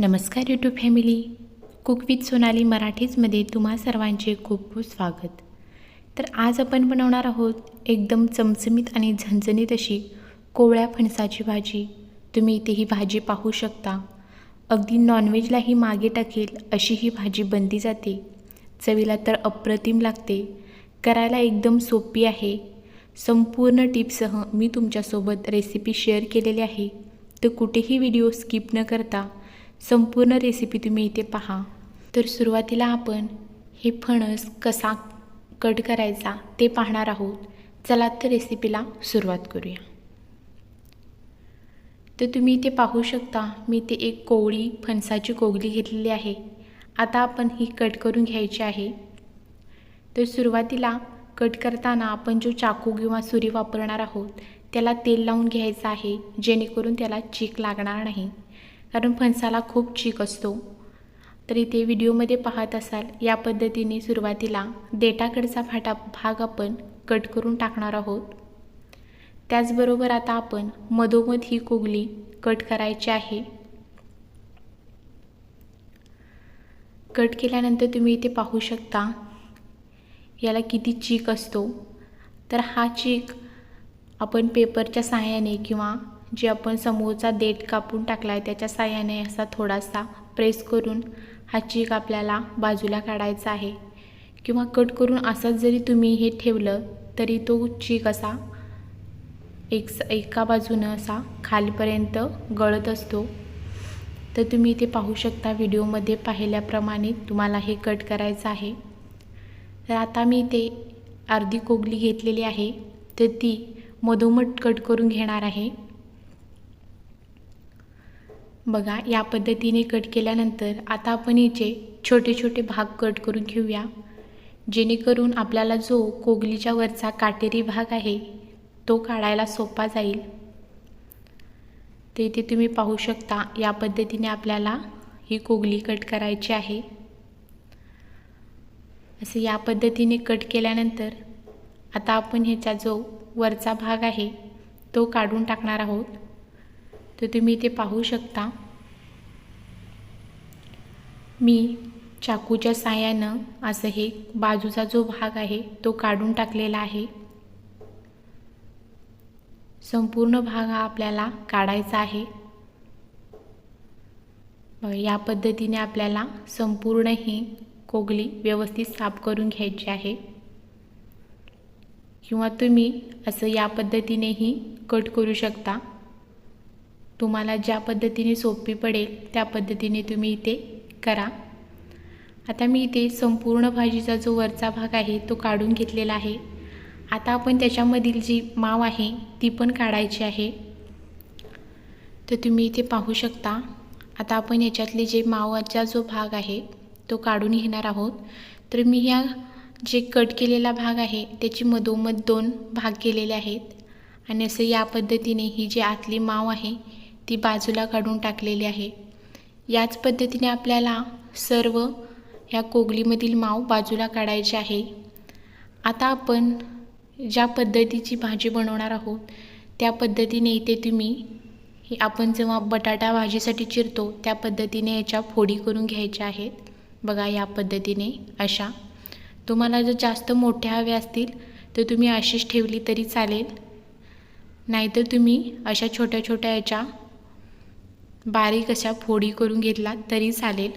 नमस्कार YouTube family cook with Sonali मराठीजमध्ये तुम्हा सर्वांचे खूप खूप स्वागत. तर आज आपण बनवणार आहोत एकदम चमचमीत आणि झणझणीत अशी कोवळ्या फणसाची भाजी. तुम्ही इथे ही भाजी पाहू शकता. अगदी नॉनव्हेजलाही मागे टाकेल अशी ही भाजी बनली जाते. चवीला तर अप्रतिम लागते. करायला एकदम सोपी आहे. संपूर्ण टिप्ससह मी तुमच्यासोबत रेसिपी शेअर केलेली आहे. तर कुठेही व्हिडिओ स्किप न करता संपूर्ण रेसिपी तुम्ही इथे पहा. तर सुरुवातीला आपण हे फणस कसा कट करायचा ते पाहणार आहोत. चला तर रेसिपीला सुरुवात करूया. तर तुम्ही इथे पाहू शकता मी ते एक कोवळी फणसाची कोगली घेतलेली आहे. आता आपण ही कट करून घ्यायची आहे. तर सुरुवातीला कट करताना आपण जो चाकू किंवा सुरी वापरणार आहोत त्याला तेल लावून घ्यायचं आहे जेणेकरून त्याला चीक लागणार नाही. कारण फणसाला खूप चीक असतो. तर इथे व्हिडिओमध्ये पाहत असाल या पद्धतीने सुरुवातीला देठाकडचा फाटा भाग आपण कट करून टाकणार आहोत. त्याचबरोबर आता आपण मधोमध ही कुगली कट करायची आहे. कट केल्यानंतर तुम्ही इथे पाहू शकता याला किती चीक असतो. तर हा चीक आपण पेपरच्या सहाय्याने किंवा जे आपण समोरचा देठ कापून टाकला आहे त्याच्या साह्याने असा थोडासा प्रेस करून हा चीक आपल्याला बाजूला काढायचा आहे. किंवा कट करून असंच जरी तुम्ही हे ठेवलं तरी तो चीक असा एक एका बाजूनं असा खालीपर्यंत गळत असतो. तर तुम्ही इथे पाहू शकता व्हिडिओमध्ये पाहिल्याप्रमाणे तुम्हाला हे कट करायचं आहे. तर आता मी इथे अर्धी कोगली घेतलेली आहे. तर ती मधोमध कट करून घेणार आहे. बघा या पद्धतीने कट केल्यानंतर आता आपण याचे छोटे छोटे भाग कट करून घेऊया. जेणेकरून आपल्याला जो कोगलीच्या वरचा काटेरी भाग आहे तो काढायला सोपा जाईल. तर इथे तुम्ही पाहू शकता या पद्धतीने आपल्याला ही कोगली कट करायची आहे. असं या पद्धतीने कट केल्यानंतर आता आपण ह्याचा जो वरचा भाग आहे तो काढून टाकणार आहोत. तर तुम्ही ते पाहू शकता. मी चाकूच्या साह्यानं असं हे बाजूचा जो भाग आहे तो काढून टाकलेला आहे. संपूर्ण भाग हा आपल्याला काढायचा आहे. या पद्धतीने आपल्याला संपूर्ण ही कोगली व्यवस्थित साफ करून घ्यायची आहे. किंवा तुम्ही असं या पद्धतीनेही कट करू शकता. तुम्हाला ज्या पद्धतीने सोपी पडेल त्या पद्धतीने तुम्ही इथे करा. आता मी इथे संपूर्ण भाजीचा जो वरचा भाग आहे तो काढून घेतलेला आहे. आता आपण त्याच्यामधील जी माव आहे ती पण काढायची आहे. तर तुम्ही इथे पाहू शकता. आता आपण याच्यातले जे मावाचा जो भाग आहे तो काढून घेणार आहोत. तर मी ह्या जे कट केलेला भाग आहे त्याची मधोमध दोन भाग केलेले आहेत. आणि असं या पद्धतीने ही जी आतली माव आहे ती बाजूला काढून टाकलेली आहे. याच पद्धतीने आपल्याला सर्व ह्या कोगलीमधील माव बाजूला काढायचे आहे. आता आपण ज्या पद्धतीची भाजी बनवणार आहोत त्या पद्धतीने इथे तुम्ही आपण जेव्हा बटाटा भाजीसाठी चिरतो त्या पद्धतीने याच्या फोडी करून घ्यायच्या आहेत. बघा या पद्धतीने अशा. तुम्हाला जर जास्त मोठ्या हव्या असतील तर तुम्ही अशीच ठेवली तरी चालेल. नाहीतर तुम्ही अशा छोट्या छोट्या याच्या बारीक अशा फोडी करून घेतला तरी चालेल.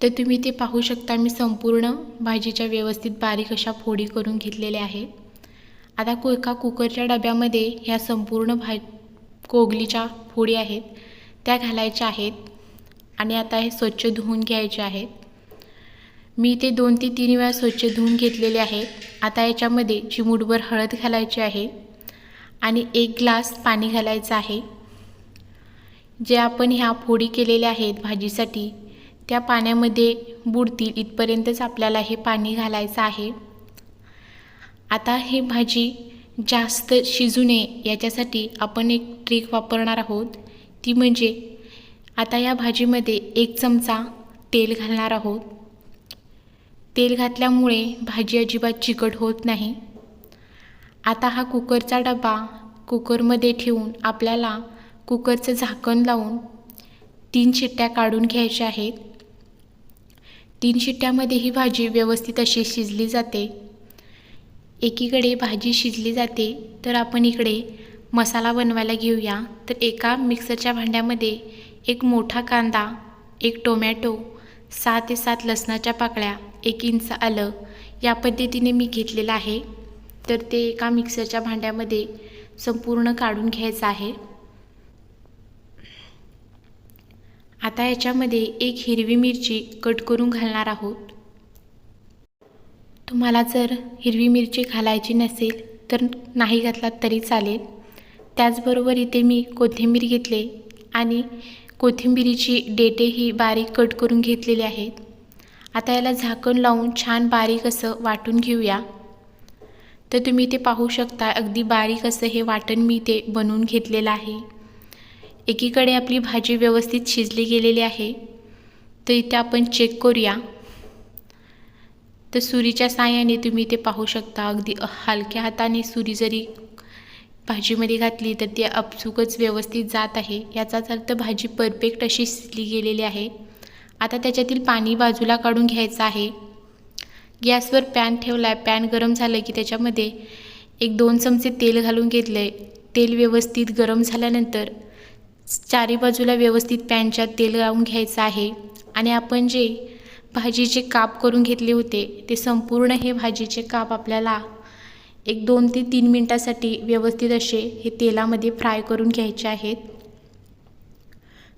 तर तुम्ही ते पाहू शकता मी संपूर्ण भाजीच्या व्यवस्थित बारीक अशा फोडी करून घेतलेल्या आहेत. आता को एका कुकरच्या डब्यामध्ये ह्या संपूर्ण भा कोगलीच्या फोडी आहेत. त्या घालायच्या आहेत आणि आता हे स्वच्छ धुवून घ्यायचे आहेत. मी ते दोन ते तीन वेळा स्वच्छ धुवून घेतलेले आहेत. आता याच्यामध्ये चिमूटभर हळद घालायची आहे आणि एक ग्लास पाणी घालायचं आहे. जे आपण ह्या फोडी केलेल्या आहेत भाजीसाठी त्या पाण्यामध्ये बुडतील इथपर्यंतच आपल्याला हे पाणी घालायचं आहे. आता हे भाजी जास्त शिजू नये याच्यासाठी आपण एक ट्रिक वापरणार आहोत. ती म्हणजे आता या भाजीमध्ये एक चमचा तेल घालणार आहोत. तेल घातल्यामुळे भाजी अजिबात चिकट होत नाही. आता हा कुकरचा डबा कुकरमध्ये ठेवून आपल्याला कुकरचं झाकण लावून तीन शिट्ट्या काढून घ्यायच्या आहेत. तीन शिट्ट्यामध्ये ही भाजी व्यवस्थित अशी शिजली जाते. एकीकडे भाजी शिजली जाते. तर आपण इकडे मसाला बनवायला घेऊया. तर एका मिक्सरच्या भांड्यामध्ये एक मोठा कांदा एक टोमॅटो सहा ते सात लसणाच्या पाकळ्या एक इंच आलं या पद्धतीने मी घेतलेलं आहे. तर ते एका मिक्सरच्या भांड्यामध्ये संपूर्ण काढून घ्यायचं आहे. आता याच्यामध्ये एक हिरवी मिरची कट करून घालणार आहोत. तुम्हाला जर हिरवी मिरची घालायची नसेल तर नाही घातलात तरी चालेल. त्याचबरोबर इथे मी कोथिंबीर घेतले आणि कोथिंबिरीची डेटेही बारीक कट करून घेतलेली आहेत. आता याला झाकण लावून छान बारीक असं वाटून घेऊया. तर तुम्ही ते पाहू शकता अगदी बारीक असं हे वाटण मी ते बनवून घेतलेलं आहे. एकीकडे आपली भाजी व्यवस्थित शिजली गेलेली आहे. तर इथे आपण चेक करूया. तर सुरीच्या साहाय्याने तुम्ही ते पाहू शकता. अगदी हलक्या हाताने सुरी जरी भाजीमध्ये घातली तर ती अपचूकच व्यवस्थित जात आहे. याचाच अर्थ भाजी परफेक्ट अशी शिजली गेलेली आहे. आता त्याच्यातील पाणी बाजूला काढून घ्यायचं आहे. गॅसवर पॅन ठेवला आहे पॅन गरम झालं की त्याच्यामध्ये एक दोन चमचे तेल घालून घेतलं आहे तेल व्यवस्थित गरम झाल्यानंतर चारी बाजूला व्यवस्थित पॅनच्या तेल लावून घ्यायचं आहे. आणि आपण जे भाजीचे काप करून घेतले होते ते संपूर्ण हे भाजीचे काप आपल्याला एक दोन ते तीन मिनटासाठी व्यवस्थित असे हे तेलामध्ये फ्राय करून घ्यायचे आहेत.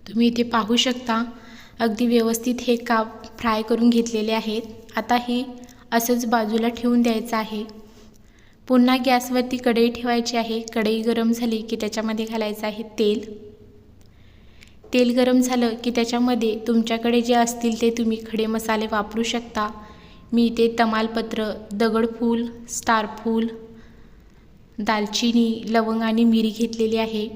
तुम्ही इथे पाहू शकता अगदी व्यवस्थित हे काप फ्राय करून घेतलेले आहेत. आता हे असंच बाजूला ठेवून द्यायचं आहे. पुन्हा गॅसवरती कढई ठेवायची आहे. कढई गरम झाली की त्याच्यामध्ये घालायचं आहे तेल. तेल गरम झालं की त्याच्यामध्ये तुमच्याकडे जे असतील ते तुम्ही खडे मसाले वापरू शकता. मी ते तमालपत्र दगडफूल स्टारफूल दालचिनी लवंग आणि मिरी घेतलेली आहे.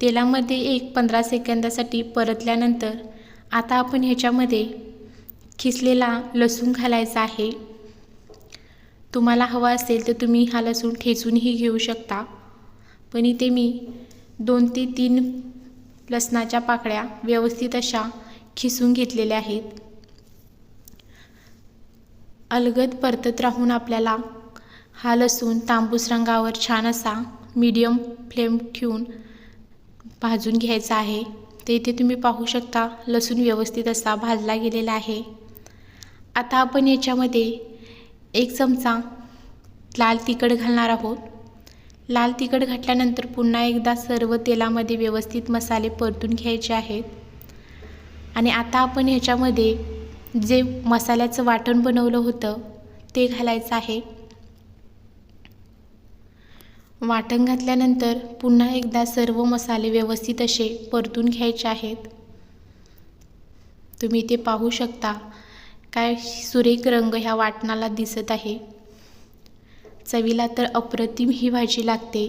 तेलामध्ये एक पंधरा सेकंदासाठी परतल्यानंतर आता आपण ह्याच्यामध्ये खिसलेला लसूण घालायचा आहे. तुम्हाला हवा असेल तर तुम्ही हा लसूण ठेचूनही घेऊ शकता. पण इथे मी दोन ते तीन लसणाच्या पाकळ्या व्यवस्थित अशा खिसून घेतलेल्या आहेत. अलगद परतत राहून आपल्याला हा लसूण तांबूस रंगावर छान असा मीडियम फ्लेम ठेवून भाजून घ्यायचा आहे. ते इथे तुम्ही पाहू शकता लसूण व्यवस्थित असा भाजला गेलेला आहे. आता आपण याच्यामध्ये एक चमचा लाल तिखट घालणार आहोत. लाल तिखट घातल्यानंतर पुन्हा एकदा सर्व तेलामध्ये व्यवस्थित मसाले परतून घ्यायचे आहेत. आणि आता आपण ह्याच्यामध्ये जे मसाल्याचं वाटण बनवलं होतं ते घालायचं आहे. वाटण घातल्यानंतर पुन्हा एकदा सर्व मसाले व्यवस्थित असे परतून घ्यायचे आहेत. तुम्ही ते पाहू शकता काय सुरेख रंग ह्या वाटणाला दिसत आहे. चवीला तर अप्रतिम ही भाजी लागते.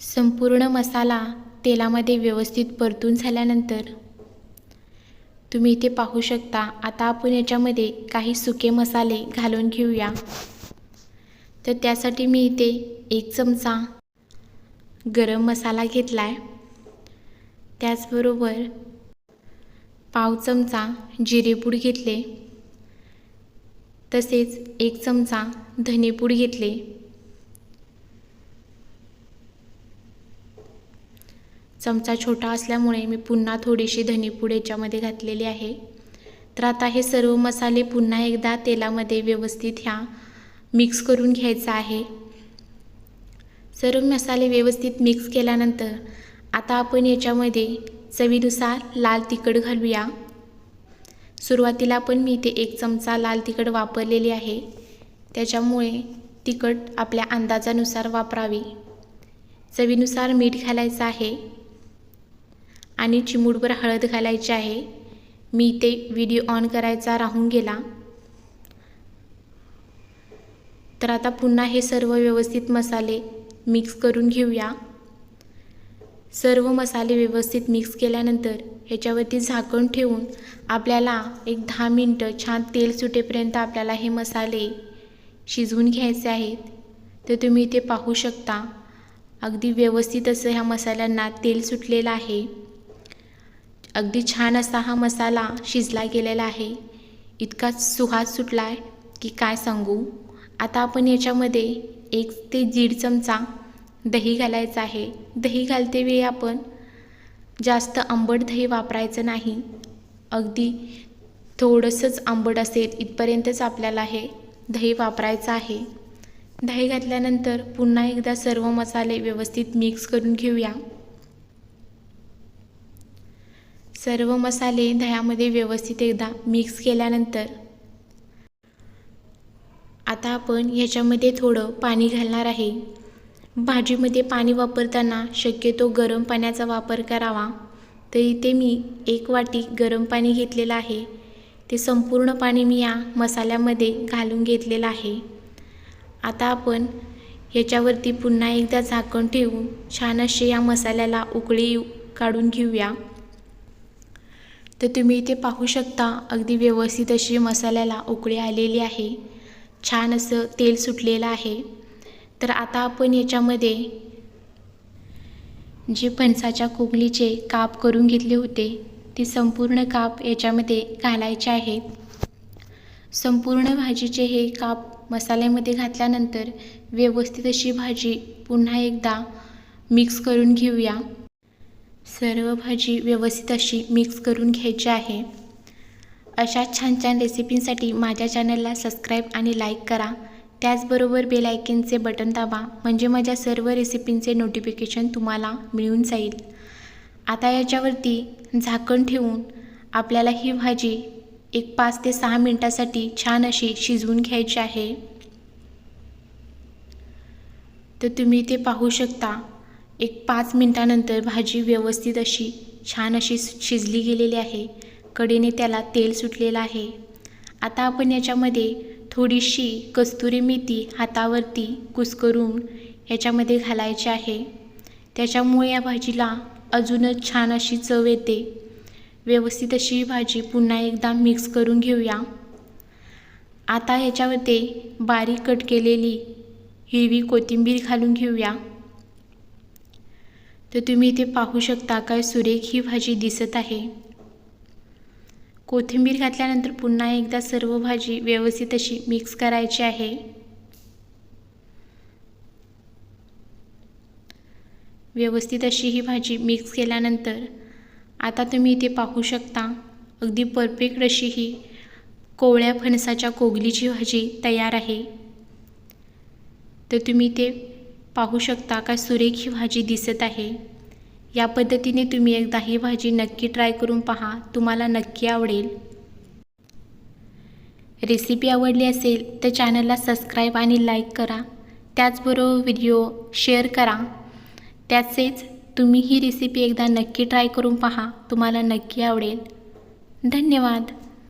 संपूर्ण मसाला तेलामध्ये व्यवस्थित परतून झाल्यानंतर. तुम्ही इथे पाहू शकता आता आपण याच्यामध्ये काही सुके मसाले घालून घेऊया. तर त्यासाठी मी इथे एक चमचा गरम मसाला घेतला आहे त्याचबरोबर पाव चमचा जिरेपूड घेतले. तसेच एक चमचा धनेपूड घेतले. चमचा छोटा असल्यामुळे मी पुन्हा थोडीशी धनेपूड याच्यामध्ये घातलेली आहे. तर आता हे सर्व मसाले पुन्हा एकदा तेलामध्ये व्यवस्थित ह्या मिक्स करून घ्यायचं आहे. सर्व मसाले व्यवस्थित मिक्स केल्यानंतर आता आपण याच्यामध्ये चवीनुसार लाल तिखट घालूया. सुरुवातीला पण मी इथे एक चमचा लाल तिखट वापरलेली आहे. त्याच्यामुळे तिखट आपल्या अंदाजानुसार वापरावी. चवीनुसार मीठ घालायचं आहे. आणि चिमूटभर हळद घालायची आहे. मी ते व्हिडिओ ऑन करायचा राहून गेला. तर आता पुन्हा हे सर्व व्यवस्थित मसाले मिक्स करून घेऊया. सर्व मसाले व्यवस्थित मिक्स केल्यानंतर ह्याच्यावरती झाकण ठेवून आपल्याला एक दहा मिनटं छान तेल सुटेपर्यंत आपल्याला हे मसाले शिजवून घ्यायचे आहेत. तर तुम्ही इथे पाहू शकता अगदी व्यवस्थित असं ह्या मसाल्यांना तेल सुटलेलं आहे. अगदी छान असा हा मसाला शिजला गेलेला आहे. इतका सुहास सुटला आहे की काय सांगू? आता आपण याच्यामध्ये एक ते दीड चमचा दही घालायचं आहे. दही घालते वेळी आपण जास्त आंबट दही वापरायचं नाही. अगदी थोडंसंच आंबट असेल इथपर्यंतच आपल्याला हे दही वापरायचं आहे. दही घातल्यानंतर पुन्हा एकदा सर्व मसाले व्यवस्थित मिक्स करून घेऊया. सर्व मसाले दह्यामध्ये व्यवस्थित एकदा मिक्स केल्यानंतर. आता आपण ह्याच्यामध्ये थोडं पाणी घालणार आहे. भाजीमध्ये पाणी वापरताना शक्यतो गरम पाण्याचा वापर करावा. तर इथे मी एक वाटी गरम पाणी घेतलेलं आहे. ते संपूर्ण पाणी मी या मसाल्यामध्ये घालून घेतलेलं आहे. आता आपण याच्यावरती पुन्हा एकदा झाकण ठेवून छान असे या मसाल्याला उकळी काढून घेऊया. तर तुम्ही इथे पाहू शकता अगदी व्यवस्थित अशी मसाल्याला उकळी आलेली आहे. छान असं तेल सुटलेलं आहे. तर आता आपण याच्यामध्ये जे फणसाच्या कोंबलीचे काप करून घेतले होते ते संपूर्ण काप याच्यामध्ये घालायचे आहेत. संपूर्ण भाजीचे हे काप मसाल्यामध्ये घातल्यानंतर व्यवस्थित अशी भाजी पुन्हा एकदा मिक्स करून घेऊया. सर्व भाजी व्यवस्थित अशी मिक्स करून घ्यायची आहे. अशा छान छान रेसिपींसाठी माझ्या चॅनलला सबस्क्राईब आणि लाईक करा. त्याचबरोबर बेल आयकनचे बटन दाबा म्हणजे माझ्या सर्व रेसिपींचे नोटिफिकेशन तुम्हाला मिळून जाईल. आता याच्यावरती झाकण ठेवून आपल्याला ही भाजी एक पाच ते सहा मिनटासाठी छान अशी शिजवून घ्यायची आहे. तर तुम्ही ते पाहू शकता एक पाच मिनटानंतर भाजी व्यवस्थित अशी छान अशी शिजली गेलेली आहे. कडेने त्याला तेल सुटलेलं आहे. आता आपण याच्यामध्ये थोडीशी कस्तुरी मेथी हातावरती कुस्करून याच्यामध्ये घालायची आहे. त्याच्यामुळे या भाजीला अजूनच छान अशी चव येते. व्यवस्थित अशी भाजी पुन्हा एकदा मिक्स करून घेऊया. आता ह्याच्यामध्ये बारीक कट केलेली हिरवी कोथिंबीर घालून घेऊया. तर तुम्ही इथे पाहू शकता काय सुरेख ही भाजी दिसत आहे. कोथिंबीर घातल्यानंतर पुन्हा एकदा सर्व भाजी व्यवस्थित अशी मिक्स करायची आहे. व्यवस्थित अशी ही भाजी मिक्स केल्यानंतर आता तुम्ही इथे पाहू शकता अगदी परफेक्ट अशी ही कोवळ्या फणसाच्या कोगलीची भाजी तयार आहे. तर तुम्ही ते पाहू शकता का सुरेख ही भाजी दिसत आहे. या पद्धतीने तुम्ही एकदा ही भाजी नक्की ट्राय करून पहा. तुम्हाला नक्की आवडेल. रेसिपी आवडली असेल तर चॅनलला सबस्क्राईब आणि लाईक करा. त्याचबरोबर व्हिडिओ शेअर करा. त्याचेच तुम्ही ही रेसिपी एकदा नक्की ट्राय करून पहा. तुम्हाला नक्की आवडेल. धन्यवाद.